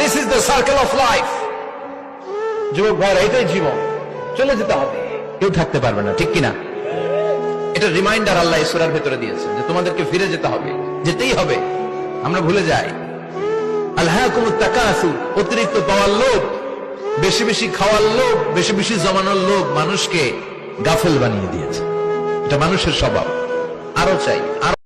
this is the circle of life যুবক ভাইরা, এটাই জীবন। চলে যেতে হবে। কেউ থাকতে পারবে না, ঠিক কিনা? এটা রিমাইন্ডার আল্লাহ ঈশ্বরের ভেতরে দিয়েছে যে তোমাদেরকে ফিরে যেতে হবে। যেতেই হবে। আমরা ভুলে যাই। আল্লাহ অতিরিক্ত পাওয়ার লোভ, বেশি বেশি খাওয়ার লোভ, বেশি বেশি জমানোর লোভ মানুষকে গাফেল বানিয়ে দিয়েছে। এটা মানুষের স্বভাব। আরও চাই, আরও